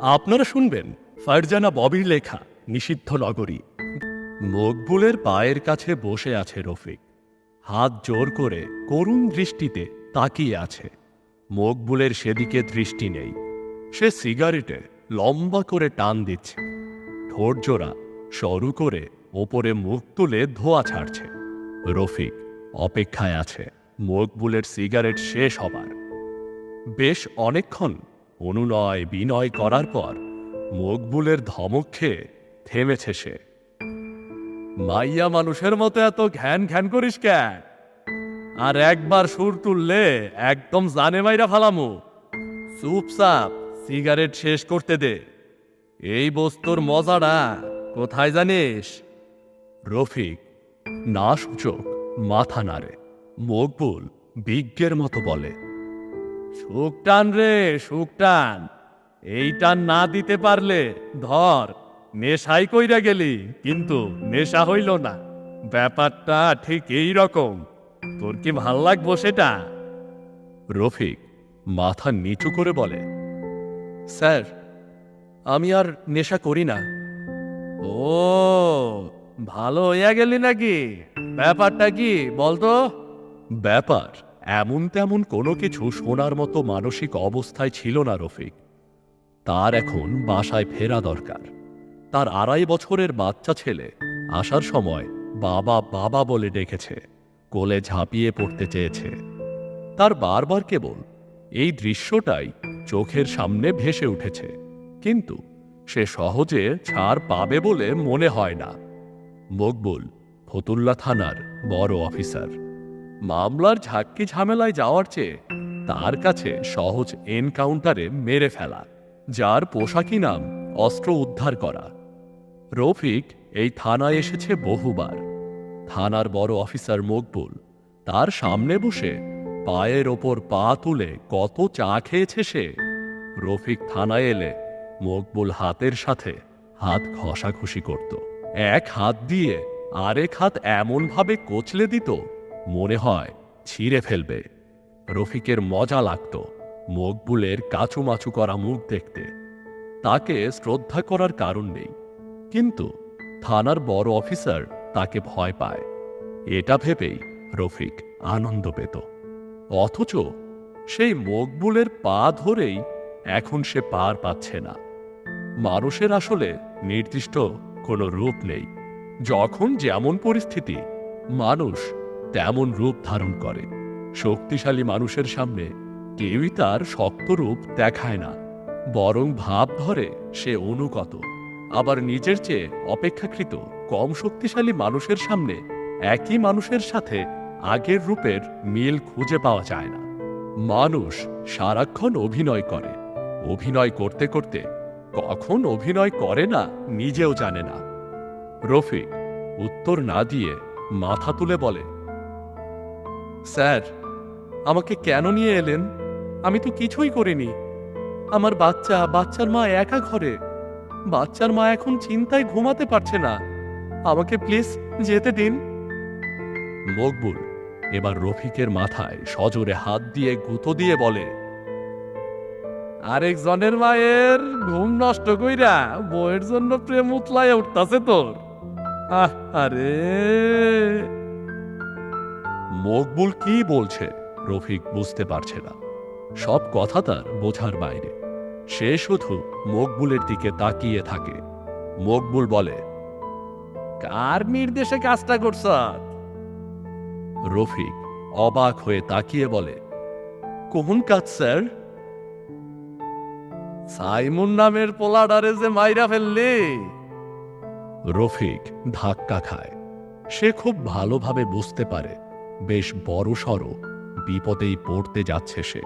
আপনারা শুনবেন ফারজানা ববির লেখা নিষিদ্ধ নগরী মকবুলের পায়ের কাছে বসে আছে রফিক। হাত জোর করে করুণ দৃষ্টিতে তাকিয়ে আছে। মকবুলের সেদিকে দৃষ্টি নেই। সে সিগারেটে লম্বা করে টান দিচ্ছে। ঠোঁট জোড়া সরু করে ওপরে মুখ তুলে ধোয়া ছাড়ছে। রফিক অপেক্ষায় আছে। মকবুলের সিগারেট শেষ হবার। বেশ অনেকক্ষণ অনুনয় বিনয় করার পর মকবুলের ধমক খেয়ে থেমেছে সে। মাইয়া মানুষের মতো এত ঘ্যান ঘ্যান করিস কেন? আর একবার সুর তুললে একদম জানে মাইরা ফালামু। চুপচাপ সিগারেট শেষ করতে দে। এই বস্তুর মজাটা কোথায় জানিস? রফিক না সূচক মাথা নাড়ে, মকবুল বিজ্ঞের মতো বলে। সুখ টান রে সুখ টান। এই টান না দিতে পারলে ধর নেশাই কইরা গেলি কিন্তু নেশা হইল না। ব্যাপারটা ঠিক এই রকম। তোর কি ভালো লাগবো সেটা? রফিক মাথা নিচু করে বলে স্যার আমি আর নেশা করি না। ও ভালো হইয়া গেলি নাকি? ব্যাপারটা কি বলতো? ব্যাপার এমন তেমন কোনো কিছু শোনার মতো মানসিক অবস্থায় ছিল না রফিক। তার এখন বাসায় ফেরা দরকার। তার আড়াই বছরের বাচ্চা ছেলে আসার সময় বাবা বাবা বলে ডেকেছে, কোলে ঝাঁপিয়ে পড়তে চেয়েছে। তার বারবার কেবল এই দৃশ্যটাই চোখের সামনে ভেসে উঠেছে, কিন্তু সে সহজে ছাড় পাবে বলে মনে হয় না। মকবুল ফতুল্লা থানার বড় অফিসার। মামলার ঝাক্কি ঝামেলায় যাওয়ার চেয়ে তার কাছে সহজ এনকাউন্টারে মেরে ফেলা, যার পোশাকি নাম অস্ত্র উদ্ধার করা। রফিক এই থানায় এসেছে বহুবার। থানার বড় অফিসার মকবুল তার সামনে বসে পায়ের ওপর পা তুলে কত চা খেয়েছে সে। রফিক থানায় এলে মকবুল হাতের সাথে হাত ঘষাঘষি করত। এক হাত দিয়ে আরেক হাত এমনভাবে কোচলে দিত মনে হয় ছিঁড়ে ফেলবে। রফিকের মজা লাগত মকবুলের কাচুমাচু করা মুখ দেখতে। তাকে শ্রদ্ধা করার কারণ নেই। কিন্তু থানার বড় অফিসার তাকে ভয় পায়। এটা ভেবেই রফিক আনন্দ পেত। অথচ সেই মকবুলের পা ধরেই এখন সে পার পাচ্ছে না। মানুষের আসলে নির্দিষ্ট কোনো রূপ নেই। যখন যেমন পরিস্থিতি, মানুষ তেমন রূপ ধারণ করে। শক্তিশালী মানুষের সামনে কেউই তার শক্ত রূপ দেখায় না। বরং ভাব ধরে সে অনুগত। আবার নিজের চেয়ে অপেক্ষাকৃত কম শক্তিশালী মানুষের সামনে একই মানুষের সাথে আগের রূপের মিল খুঁজে পাওয়া যায় না। মানুষ সারাক্ষণ অভিনয় করে। অভিনয় করতে করতে কখন অভিনয় করে না নিজেও জানে না। রফিক উত্তর না দিয়ে মাথা তুলে বলে স্যার আমাকে কেন নিয়ে এলেন? আমি তো কিছুই করিনি। আমার বাচ্চা বাচ্চার মা একা ঘরে। বাচ্চার মা এখন চিন্তায় ঘুমাতে পারছে না। আমাকে প্লিজ যেতে দিন। মকবুল এবার রফিকের মাথায় সজোরে হাত দিয়ে গুঁতো দিয়ে বলে আরেকজনের মায়ের ঘুম নষ্ট কইরা বউয়ের জন্য প্রেম উতলায় উঠতাছে তোর। আহ আরে। মকবুল কি বলছে? রফিক বুঝতে পারছে না। সব কথা তার বোঝার বাইরে। সে শুধু মকবুলের দিকে তাকিয়ে থাকে। মকবুল বলে কার নির্দেশে কাজটা করছ? রফিক অবাক হয়ে তাকিয়ে বলে কোন কাজ স্যার? সাইমুন নামের পোলাডারে যে মাইরা ফেললি। রফিক ধাক্কা খায়। সে খুব ভালোভাবে বুঝতে পারে বেশ বড় সড়ো বিপদেই পড়তে যাচ্ছে সে।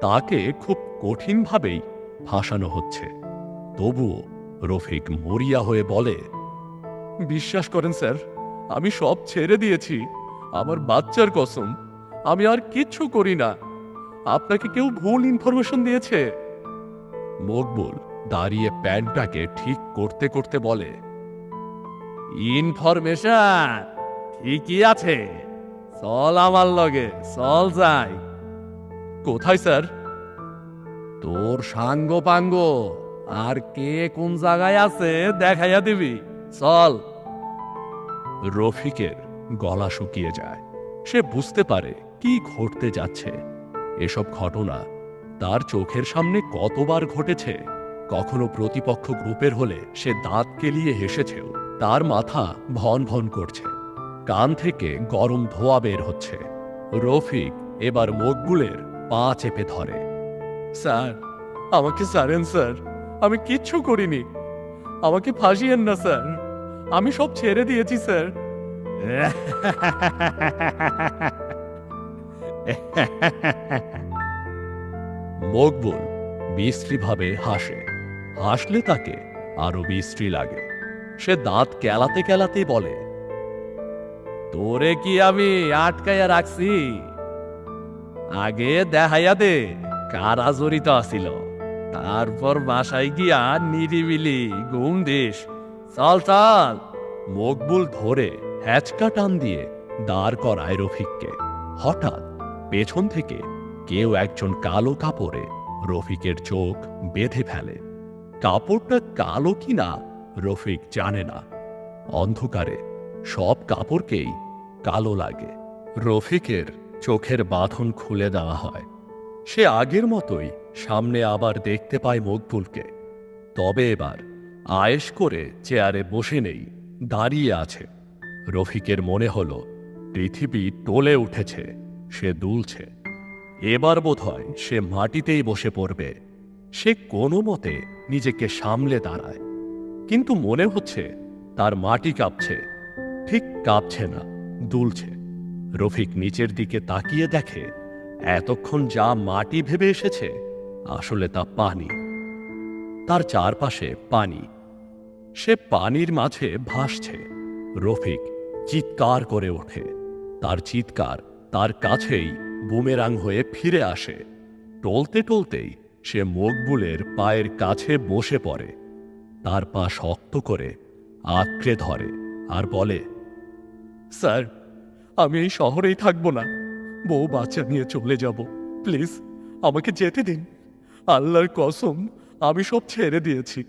তাকে খুব কঠিনভাবেই ফাঁসানো হচ্ছে। তবুও রফিক মরিয়া হয়ে বলে, বিশ্বাস করেন স্যার, আমি সব ছেড়ে দিয়েছি। আমার বাচ্চার কসম, আমি আর কিচ্ছু করি না। আপনাকে কেউ ভুল ইনফরমেশন দিয়েছে? মকবুল দাঁড়িয়ে প্যান্টটাকে ঠিক করতে করতে বলে ইনফরমেশন ঠিকই আছে। চল আমার লগে চল যাই। কোথায় স্যার? তোর সাঙ্গ পাঙ্গ আর কে কোন জায়গায় আছে দেখাইয়া দিবি। চল। রফিকের গলা শুকিয়ে যায়। সে বুঝতে পারে কি ঘটতে যাচ্ছে। এসব ঘটনা তার চোখের সামনে কতবার ঘটেছে কখনো প্রতিপক্ষ গ্রুপের হলে সে দাঁত কেলিয়ে হেসেছেও তার মাথা ভন ভন করছে। কান থেকে গরম ধোয়া বের হচ্ছে। রফিক এবার মকবুলের পা চেপে ধরে। স্যার আমাকে সারেন স্যার। আমি কিচ্ছু করিনি। আমাকে ফাঁসিয়েন না স্যার। আমি সব ছেড়ে দিয়েছি স্যার। মকবুল বিশ্রীভাবে হাসে। হাসলে তাকে আরও বিশ্রী লাগে। সে দাঁত কেলাতে কেলাতে বলে তোরে কি আমি আটকাইয়া রাখছি? আগে দেখাইয়া দে কারা জড়িত আছিল। তারপর বাসায় গিয়া নিরিবিলি ঘুম দিস। চল চল। মকবুল ধরে হ্যাচকা টান দিয়ে দাঁড় করায় রফিককে। হঠাৎ পেছন থেকে কেউ একজন কালো কাপড়ে রফিকের চোখ বেঁধে ফেলে। কাপড়টা কালো কিনা রফিক জানে না। অন্ধকারে সব কাপড়কেই কালো লাগে। রফিকের চোখের বাঁধন খুলে দেওয়া হয়। সে আগের মতোই সামনে আবার দেখতে পায় মকবুলকে। তবে এবার আয়েশ করে চেয়ারে বসে নেই, দাঁড়িয়ে আছে। রফিকের মনে হলো, পৃথিবী টলে উঠেছে, সে দুলছে। এবার বোধহয় সে মাটিতেই বসে পড়বে। সে কোনো মতে নিজেকে সামলে দাঁড়ায়। কিন্তু মনে হচ্ছে তার মাটি কাঁপছে। ঠিক কাঁপছে না, দুলছে। রফিক নিচের দিকে তাকিয়ে দেখে, এতক্ষণ যা মাটি ভেবে এসেছে, আসলে তা পানি। তার চারপাশে পানি। সে পানির মাঝে ভাসছে। রফিক চিৎকার করে ওঠে। তার চিৎকার তার কাছেই বুমেরাং হয়ে ফিরে আসে। টলতে টলতেই সে মকবুলের পায়ের কাছে বসে পড়ে। তার পা শক্ত করে আঁকড়ে ধরে। আর বলে, স্যার, আমি এই শহরেই থাকব না। বউ বাচ্চা নিয়ে চলে যাব। প্লিজ, আমাকে যেতে দিন। আল্লাহর কসম, আমি সব ছেড়ে দিয়েছি।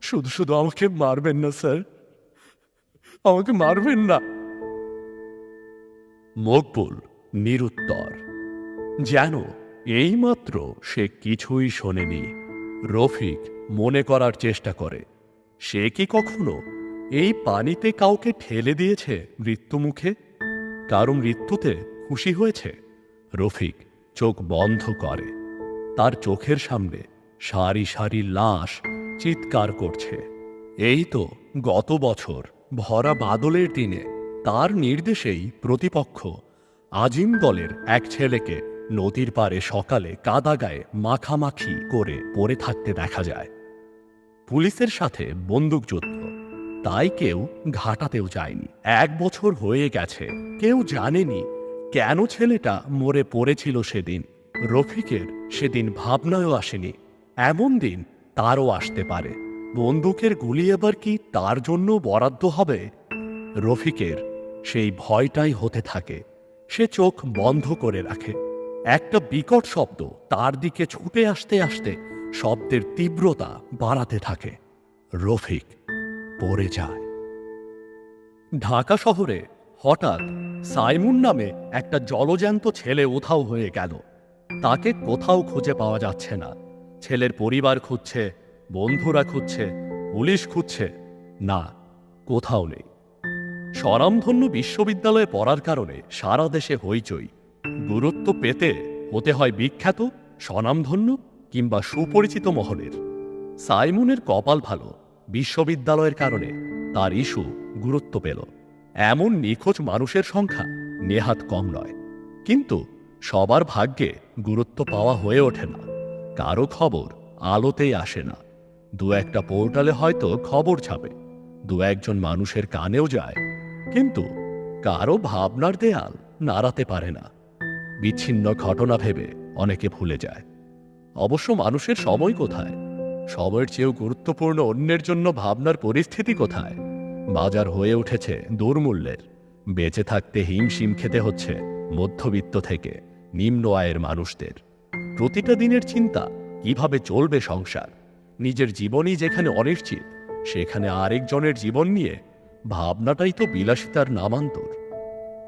শুধু শুধু আমাকে মারবেন না, স্যার। আমাকে মারবেন না। মকবুল নিরুত্তর। যেন এইমাত্র সে কিছুই শোনেনি। রফিক মনে করার চেষ্টা করে। সে কি কখনো এই পানিতে কাউকে ঠেলে দিয়েছে মৃত্যুমুখে কারও মৃত্যুতে খুশি হয়েছে রফিক, চোখ বন্ধ করে। তার চোখের সামনে সারি সারি লাশ চিৎকার করছে। এই তো গত বছর ভরা বাদলের দিনে তার নির্দেশেই প্রতিপক্ষ আজিম দলের এক ছেলেকে নদীর পারে সকালে কাদা গায়ে মাখামাখি করে পড়ে থাকতে দেখা যায়। পুলিশের সাথে বন্দুকযুদ্ধ তাই কেউ ঘাটাতেও যায়নি। এক বছর হয়ে গেছে। কেউ জানেনি কেন ছেলেটা মরে পড়েছিল সেদিন। রফিকের সেদিন ভাবনায়ও আসেনি। এমন দিন তারও আসতে পারে। বন্দুকের গুলি এবার কি তার জন্য বরাদ্দ হবে? রফিকের সেই ভয়টাই হতে থাকে। সে চোখ বন্ধ করে রাখে। একটা বিকট শব্দ তার দিকে ছুটে আসতে আসতে শব্দের তীব্রতা বাড়াতে থাকে। রফিক পড়ে যায়। ঢাকা শহরে হঠাৎ সাইমুন নামে একটা জলজ্যান্ত ছেলে উধাও হয়ে গেল। তাকে কোথাও খুঁজে পাওয়া যাচ্ছে না। ছেলের পরিবার খুঁজছে, বন্ধুরা খুঁজছে, পুলিশ খুঁজছে। না, কোথাও নেই। স্বনামধন্য বিশ্ববিদ্যালয়ে পড়ার কারণে সারা দেশে হইচই। গুরুত্ব পেতে হতে হয় বিখ্যাত স্বনামধন্য কিংবা সুপরিচিত মহলের। সাইমুনের কপাল ভালো বিশ্ববিদ্যালয়ের কারণে তার ইস্যু গুরুত্ব পেল। এমন নিখোঁজ মানুষের সংখ্যা নেহাত কম নয়। কিন্তু সবার ভাগ্যে গুরুত্ব পাওয়া হয়ে ওঠে না। কারও খবর আলোতেই আসে না। দু একটা পোর্টালে হয়তো খবর ছাপে। দু একজন মানুষের কানেও যায়। কিন্তু কারও ভাবনার দেয়াল নাড়াতে পারে না। বিচ্ছিন্ন ঘটনা ভেবে অনেকে ভুলে যায়। অবশ্য মানুষের সময় কোথায়? সময়ের চেয়েও গুরুত্বপূর্ণ অন্যের জন্য ভাবনার পরিস্থিতি কোথায়? বাজার হয়ে উঠেছে দুর্মূল্যের। বেঁচে থাকতে হিমশিম খেতে হচ্ছে মধ্যবিত্ত থেকে নিম্ন আয়ের মানুষদের। প্রতিটা দিনের চিন্তা, কীভাবে চলবে সংসার? নিজের জীবনই যেখানে অনিশ্চিত, সেখানে আরেকজনের জীবন নিয়ে ভাবনাটাই তো বিলাসিতার নামান্তর।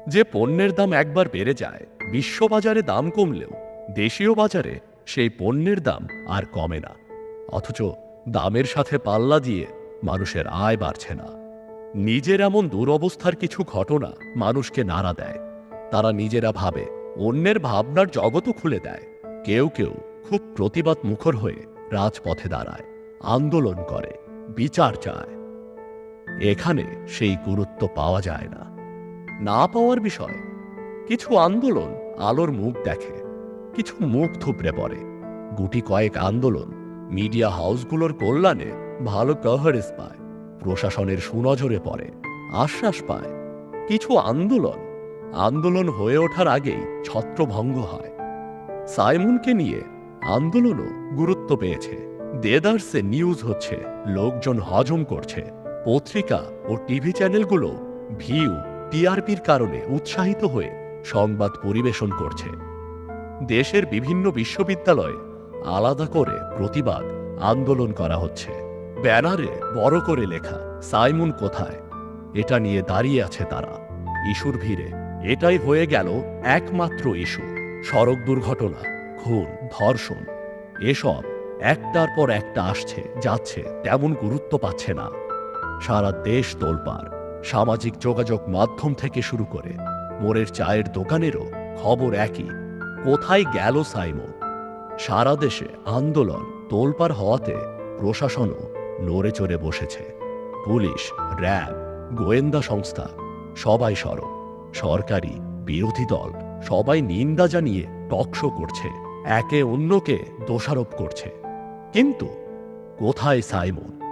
যে পণ্যের দাম একবার বেড়ে যায়, বিশ্ববাজারে দাম কমলেও দেশীয় বাজারে সেই পণ্যের দাম আর কমে না। অথচ দামের সাথে পাল্লা দিয়ে মানুষের আয় বাড়ছে না। নিজের এমন দুরবস্থার কিছু ঘটনা মানুষকে নাড়া দেয়। তারা নিজেরা ভাবে, অন্যের ভাবনার জগতও খুলে দেয়। কেউ কেউ খুব প্রতিবাদ মুখর হয়ে রাজপথে দাঁড়ায়, আন্দোলন করে, বিচার চায়। এখানে সেই গুরুত্ব পাওয়া যায় না। না পাওয়ার বিষয়, কিছু আন্দোলন আলোর মুখ দেখে, কিছু মুখ থুবড়ে পড়ে। গুটি কয়েক আন্দোলন মিডিয়া হাউসগুলোর কল্যাণে ভালো কভারেজ পায়, প্রশাসনের সুনজরে পড়ে, আশ্বাস পায়। কিছু আন্দোলন আন্দোলন হয়ে ওঠার আগেই ছত্রভঙ্গ হয়। সাইমনকে নিয়ে আন্দোলনও গুরুত্ব পেয়েছে। দেদার্সে নিউজ হচ্ছে, লোকজন হজম করছে। পত্রিকা ও টিভি চ্যানেলগুলো ভিউ, টিআরপির কারণে উৎসাহিত হয়ে সংবাদ পরিবেশন করছে। দেশের বিভিন্ন বিশ্ববিদ্যালয়ে আলাদা করে প্রতিবাদ আন্দোলন করা হচ্ছে। ব্যানারে বড় করে লেখা, সাইমন কোথায়? এটা নিয়ে দাঁড়িয়ে আছে তারা। ইস্যুর ভিড়ে। এটাই হয়ে গেল একমাত্র ইস্যু। সড়ক দুর্ঘটনা, খুন, ধর্ষণ। এসব একটার পর একটা আসছে, যাচ্ছে, তেমন গুরুত্ব পাচ্ছে না। সারা দেশ তোলপাড়। সামাজিক যোগাযোগ মাধ্যম থেকে শুরু করে। মোড়ের চায়ের দোকানেরও খবর একই। কোথায় গেল সাইমন? সারা দেশে আন্দোলন তোলপার হওয়াতে প্রশাসনও নড়ে চড়ে বসেছে। পুলিশ, র্যাব, গোয়েন্দা সংস্থা, সবাই সরব। সরকারি, বিরোধী দল সবাই নিন্দা জানিয়ে টকশো করছে। একে অন্যকে দোষারোপ করছে। কিন্তু কোথায় সাইমন?